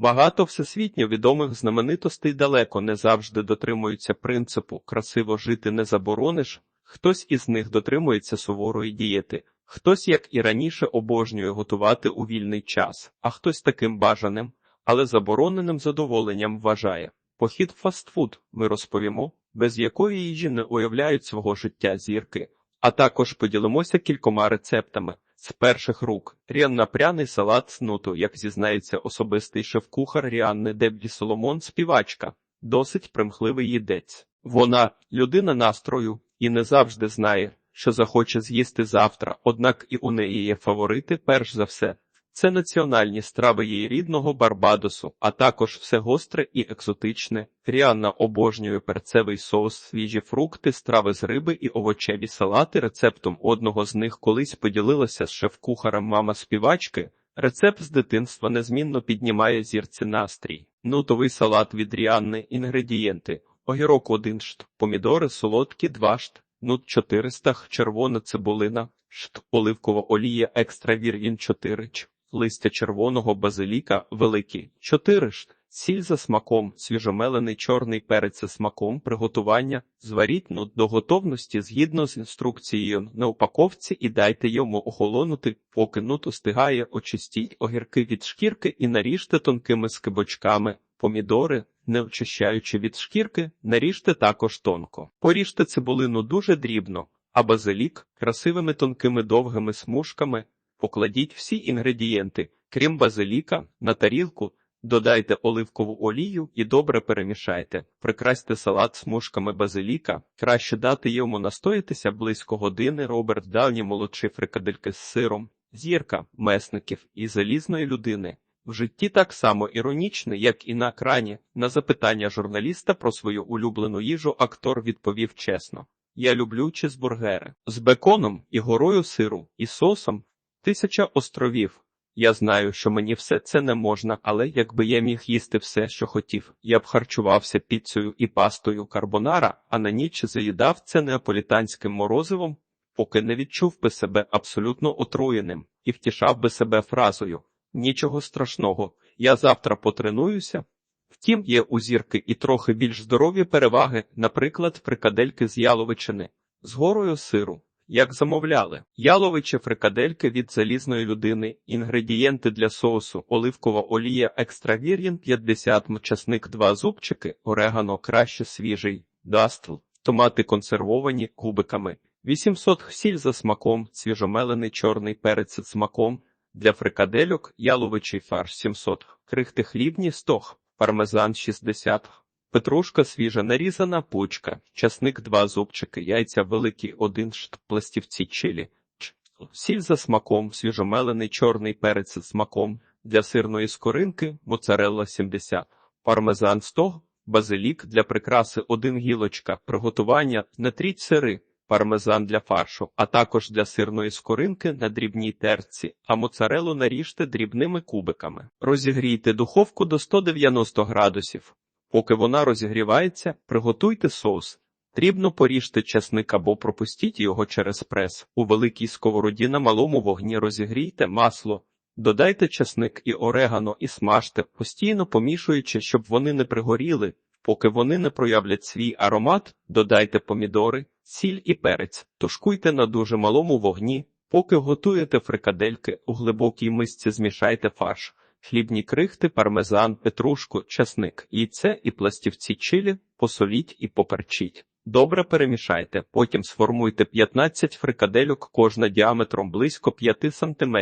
Багато всесвітньо відомих знаменитостей далеко не завжди дотримуються принципу красиво жити не заборониш. Хтось із них дотримується суворої дієти, хтось, як і раніше, обожнює готувати у вільний час, а хтось таким бажаним, але забороненим задоволенням вважає. Похід фастфуд ми розповімо, без якої їжі не уявляють свого життя зірки, а також поділимося кількома рецептами. З перших рук Ріанна пряний салат з нуту, як зізнається особистий шеф-кухар Ріанни Деблі Соломон, співачка, досить примхливий їдець. Вона людина настрою і не завжди знає, що захоче з'їсти завтра, однак і у неї є фаворити, перш за все. Це національні страви її рідного Барбадосу, а також все гостре і екзотичне. Ріанна обожнює перцевий соус, свіжі фрукти, страви з риби і овочеві салати. Рецептом одного з них колись поділилася з шеф-кухарем мама співачки. Рецепт з дитинства незмінно піднімає зірці настрій. Нутовий салат від Ріанни, інгредієнти. Огірок 1 шт, помідори солодкі 2 шт, нут 400 х, червона цибулина, шт, оливкова олія екстра віргін 4 ч, листя червоного базиліка великі 4 шт, сіль за смаком, свіжомелений чорний перець за смаком, приготування, зваріть нут до готовності згідно з інструкцією на упаковці і дайте йому охолонути, поки нут остигає, очистіть огірки від шкірки і наріжте тонкими скибочками. Помідори, не очищаючи від шкірки, наріжте також тонко. Поріжте цибулину дуже дрібно, а базилік красивими тонкими довгими смужками. Покладіть всі інгредієнти, крім базиліка, на тарілку, додайте оливкову олію і добре перемішайте. Прикрасьте салат смужками базиліка. Краще дати йому настоятися близько години. Роберт Давні молодший фрикадельки з сиром, зірка, месників і залізної людини. В житті так само іронічне, як і на екрані. На запитання журналіста про свою улюблену їжу актор відповів чесно: Я люблю чизбургери з беконом і горою сиру, і сосом. Тисяча островів. Я знаю, що мені все це не можна, але якби я міг їсти все, що хотів, я б харчувався піцею і пастою карбонара, а на ніч заїдав це неаполітанським морозивом, поки не відчув би себе абсолютно отруєним і втішав би себе фразою. Нічого страшного, я завтра потренуюся. Втім, є у зірки і трохи більш здорові переваги, наприклад, фрикадельки з яловичини, з горою сиру. Як замовляли, яловичі фрикадельки від залізної людини, інгредієнти для соусу, оливкова олія екстравір'їн 50 м, часник 2 зубчики, орегано краще свіжий, дастл, томати консервовані кубиками, 800 сіль за смаком, свіжомелений чорний перець з смаком, для фрикадельок яловичий фарш 700, крихти хлібні 100, пармезан 60, петрушка свіжа нарізана пучка, часник 2 зубчики, яйця великі 1 шт, пластівці чилі, ч, сіль за смаком, свіжомелений чорний перець з смаком, для сирної скоринки моцарелла 70, пармезан 100, базилік для прикраси 1 гілочка, приготування натріть сири пармезан для фаршу, а також для сирної скоринки на дрібній терці, а моцарелу наріжте дрібними кубиками. Розігрійте духовку до 190 градусів. Поки вона розігрівається, приготуйте соус. Дрібно поріжте часник або пропустіть його через прес. У великій сковороді на малому вогні розігрійте масло. Додайте часник і орегано і смажте, постійно помішуючи, щоб вони не пригоріли. Поки вони не проявлять свій аромат, додайте помідори, сіль і перець, тушкуйте на дуже малому вогні. Поки готуєте фрикадельки, у глибокій мисці змішайте фарш, хлібні крихти, пармезан, петрушку, часник, яйце і пластівці чилі, посоліть і поперчіть. Добре перемішайте, потім сформуйте 15 фрикадельок кожна діаметром близько 5 см.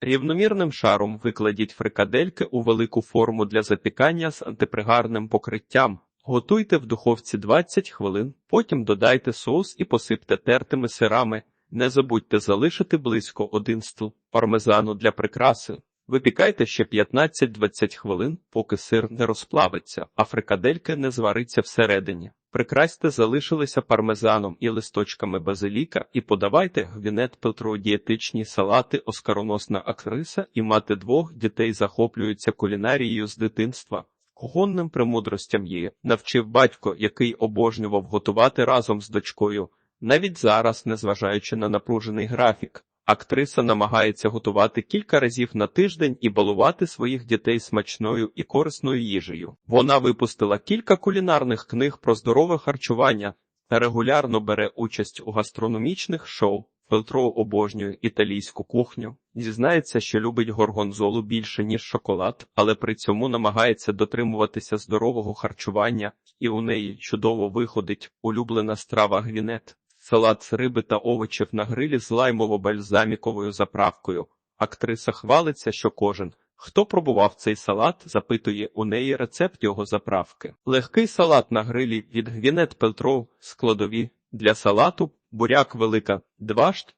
Рівномірним шаром викладіть фрикадельки у велику форму для запікання з антипригарним покриттям. Готуйте в духовці 20 хвилин, потім додайте соус і посипте тертими сирами. Не забудьте залишити близько 1 стл пармезану для прикраси. Випікайте ще 15-20 хвилин, поки сир не розплавиться, а фрикаделька не звариться всередині. Прикрасьте залишилися пармезаном і листочками базиліка і подавайте гвінет Петру дієтичні салати, оскароносна актриса і мати двох дітей захоплюються кулінарією з дитинства. Кухонним премудростям її навчив батько, який обожнював готувати разом з дочкою, навіть зараз, незважаючи на напружений графік. Актриса намагається готувати кілька разів на тиждень і балувати своїх дітей смачною і корисною їжею. Вона випустила кілька кулінарних книг про здорове харчування та регулярно бере участь у гастрономічних шоу. Петро обожнює італійську кухню. Зізнається, що любить горгонзолу більше, ніж шоколад, але при цьому намагається дотримуватися здорового харчування, і у неї чудово виходить улюблена страва гвінет. Салат з риби та овочів на грилі з лаймово-бальзаміковою заправкою. Актриса хвалиться, що кожен, хто пробував цей салат, запитує у неї рецепт його заправки. Легкий салат на грилі від Гвінет Пелтров складові для салату, буряк велика 2 шт,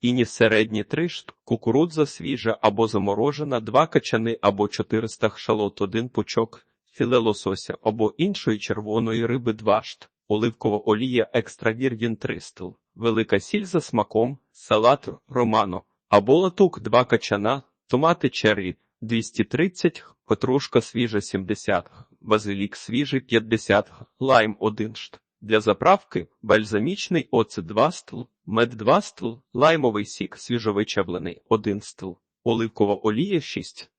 ініс середні 3 шт, кукурудза свіжа або заморожена, 2 качани або 400 шалот, 1 пучок, філе лосося або іншої червоної риби 2 шт, оливкова олія екстра віргін 300, велика сіль за смаком, салат романо або латук 2 качана, томати черрі 230, петрушка свіжа 70, базилік свіжий 50, лайм 1 шт. Для заправки бальзамічний оцет 2 стл, мед 2 стл, лаймовий сік свіжовичавлений 1 стл, оливкова олія 6.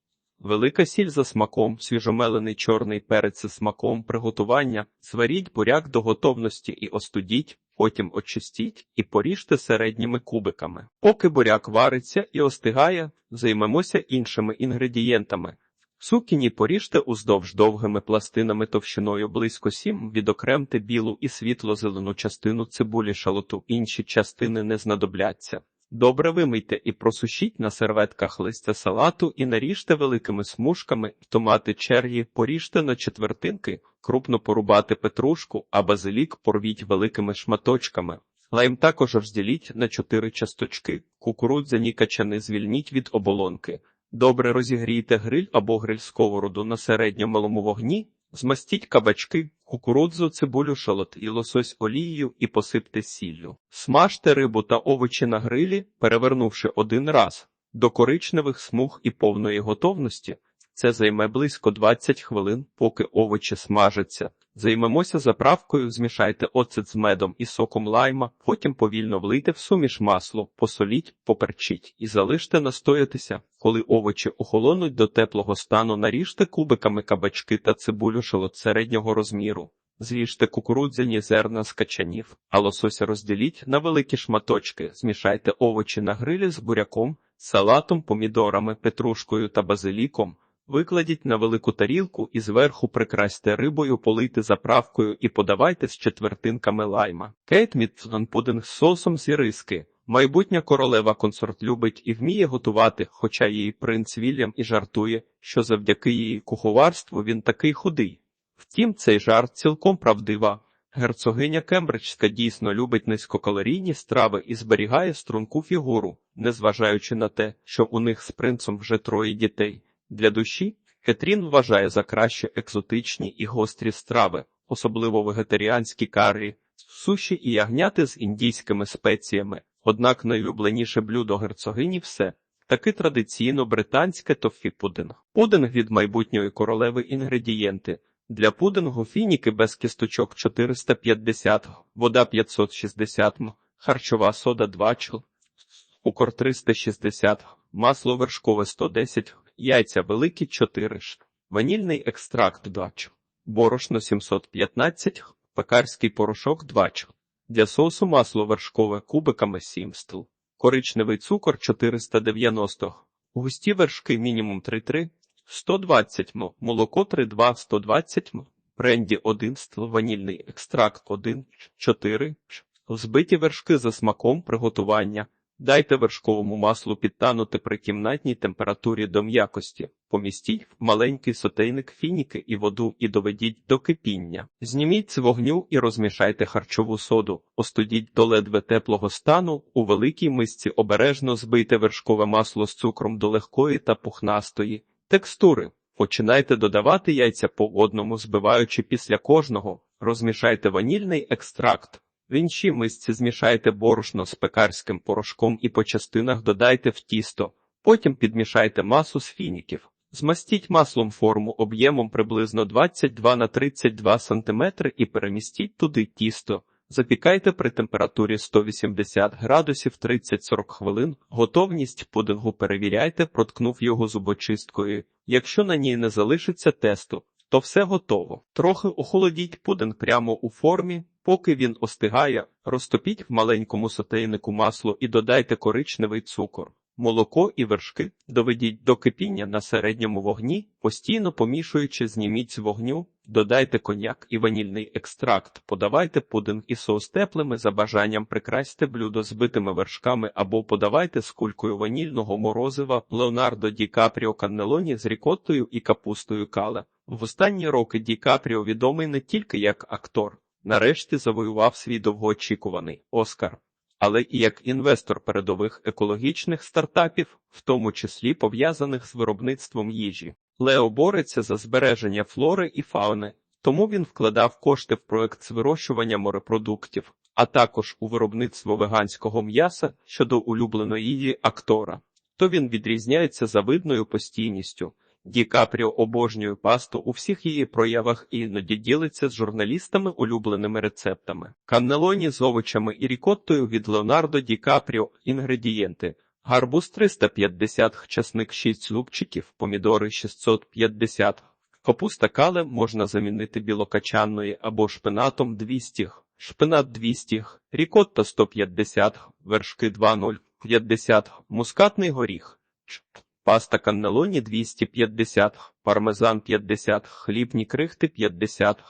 Велика сіль за смаком, свіжомелений чорний перець за смаком приготування, сваріть буряк до готовності і остудіть, потім очистіть і поріжте середніми кубиками. Поки буряк вариться і остигає, займемося іншими інгредієнтами. Сукіні поріжте уздовж довгими пластинами товщиною близько 7, відокремте білу і світло-зелену частину цибулі шалоту, інші частини не знадобляться. Добре вимийте і просушіть на серветках листя салату і наріжте великими смужками, томати чергі поріжте на четвертинки, крупно порубати петрушку, а базилік порвіть великими шматочками. Лайм також розділіть на чотири часточки, кукурудзяні качани звільніть від оболонки. Добре розігрійте гриль або гриль сковороду на середньо-малому вогні, змастіть кабачки, кукурудзу, цибулю, шалот і лосось олією і посипте сіллю. Смажте рибу та овочі на грилі, перевернувши один раз до коричневих смуг і повної готовності. Це займе близько 20 хвилин, поки овочі смажаться. Займемося заправкою, змішайте оцет з медом і соком лайма, потім повільно влийте в суміш масло, посоліть, поперчіть і залиште настоятися. Коли овочі охолонуть до теплого стану, наріжте кубиками кабачки та цибулю шалот середнього розміру. Зріжте кукурудзяні зерна з качанів, а лосося розділіть на великі шматочки, змішайте овочі на грилі з буряком, салатом, помідорами, петрушкою та базиліком. Викладіть на велику тарілку і зверху прикрасьте рибою, полийте заправкою і подавайте з четвертинками лайма. Кейт Мідсон пудинг з соусом з іриски. Майбутня королева консорт любить і вміє готувати, хоча її принц Вільям і жартує, що завдяки її куховарству він такий худий. Втім, цей жарт цілком правдива. Герцогиня Кембриджська дійсно любить низькокалорійні страви і зберігає струнку фігуру, незважаючи на те, що у них з принцем вже троє дітей. Для душі Кетрін вважає за краще екзотичні і гострі страви, особливо вегетаріанські каррі, суші і ягняти з індійськими спеціями. Однак найулюбленіше блюдо герцогині все таки традиційно британське тофі пудинг. Від майбутньої королеви інгредієнти. Для пудингу фініки без кісточок 450, вода 560 м, харчова сода 2 чл, цукор 360, масло вершкове 110 яйця великі 4 ш, ванільний екстракт 2 ч, борошно 715, пекарський порошок 2 ч, для соусу масло вершкове кубиками 7 стл, коричневий цукор 490, густі вершки мінімум 3,3, 120 м, молоко 3,2, 120 м, бренді 1 стл, ванільний екстракт 1, 4 Збиті вершки за смаком приготування. Дайте вершковому маслу підтанути при кімнатній температурі до м'якості. Помістіть в маленький сотейник фініки і воду і доведіть до кипіння. Зніміть з вогню і розмішайте харчову соду. Остудіть до ледве теплого стану. У великій мисці обережно збийте вершкове масло з цукром до легкої та пухнастої текстури. Починайте додавати яйця по одному, збиваючи після кожного. Розмішайте ванільний екстракт. В іншій мисці змішайте борошно з пекарським порошком і по частинах додайте в тісто. Потім підмішайте масу з фініків. Змастіть маслом форму об'ємом приблизно 22 на 32 см і перемістіть туди тісто. Запікайте при температурі 180 градусів 30-40 хвилин. Готовність пудингу перевіряйте, проткнув його зубочисткою. Якщо на ній не залишиться тесту, то все готово. Трохи охолодіть пудинг прямо у формі. Поки він остигає, розтопіть в маленькому сотейнику масло і додайте коричневий цукор. Молоко і вершки доведіть до кипіння на середньому вогні, постійно помішуючи, зніміть з вогню, додайте коньяк і ванільний екстракт, подавайте пудинг і соус теплими за бажанням прикрасьте блюдо збитими вершками або подавайте з кулькою ванільного морозива Леонардо Ді Капріо Каннелоні з рікоттою і капустою кале. В останні роки Ді Капріо відомий не тільки як актор, нарешті завоював свій довгоочікуваний Оскар але і як інвестор передових екологічних стартапів, в тому числі пов'язаних з виробництвом їжі. Лео бореться за збереження флори і фауни, тому він вкладав кошти в проект з вирощування морепродуктів, а також у виробництво веганського м'яса щодо улюбленої її актора. То він відрізняється завидною постійністю. Ді Капріо обожнює пасту у всіх її проявах і іноді ділиться з журналістами улюбленими рецептами. Каннелоні з овочами і рікоттою від Леонардо Ді Капріо. Інгредієнти. Гарбуз 350, часник 6 зубчиків, помідори 650. Капуста кале можна замінити білокачанною або шпинатом 200, шпинат 200, рікотта 150, вершки 2,050, мускатний горіх. Паста каннелоні 250, пармезан 50, хлібні крихти 50.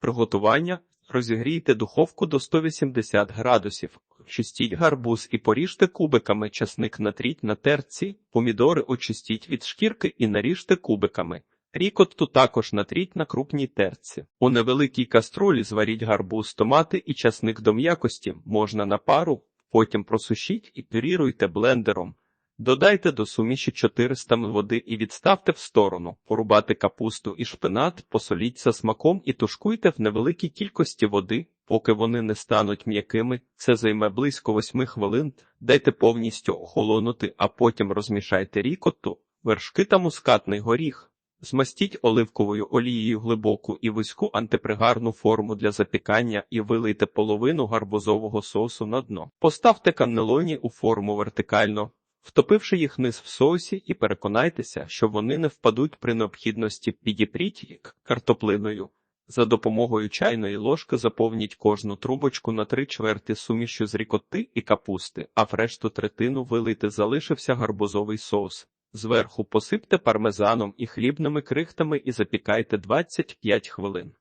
Приготування. Розігрійте духовку до 180 градусів. Чистіть гарбуз і поріжте кубиками, часник натріть на терці, помідори очистіть від шкірки і наріжте кубиками. Рікотту також натріть на крупній терці. У невеликій каструлі зваріть гарбуз, томати і часник до м'якості, можна на пару, потім просушіть і пюріруйте блендером. Додайте до суміші 400 м води і відставте в сторону, порубати капусту і шпинат, посоліть за смаком і тушкуйте в невеликій кількості води, поки вони не стануть м'якими. Це займе близько 8 хвилин. Дайте повністю охолонути, а потім розмішайте рікотту, вершки та мускатний горіх. Змастіть оливковою олією глибоку і вузьку антипригарну форму для запікання і вилийте половину гарбузового соусу на дно. Поставте каннелоні у форму вертикально, втопивши їх низ в соусі, і переконайтеся, що вони не впадуть при необхідності підіпріть їх картоплиною. За допомогою чайної ложки заповніть кожну трубочку на три чверти сумішю з рікотти і капусти, а в решту третину вилийте залишився гарбузовий соус. Зверху посипте пармезаном і хлібними крихтами і запікайте 25 хвилин.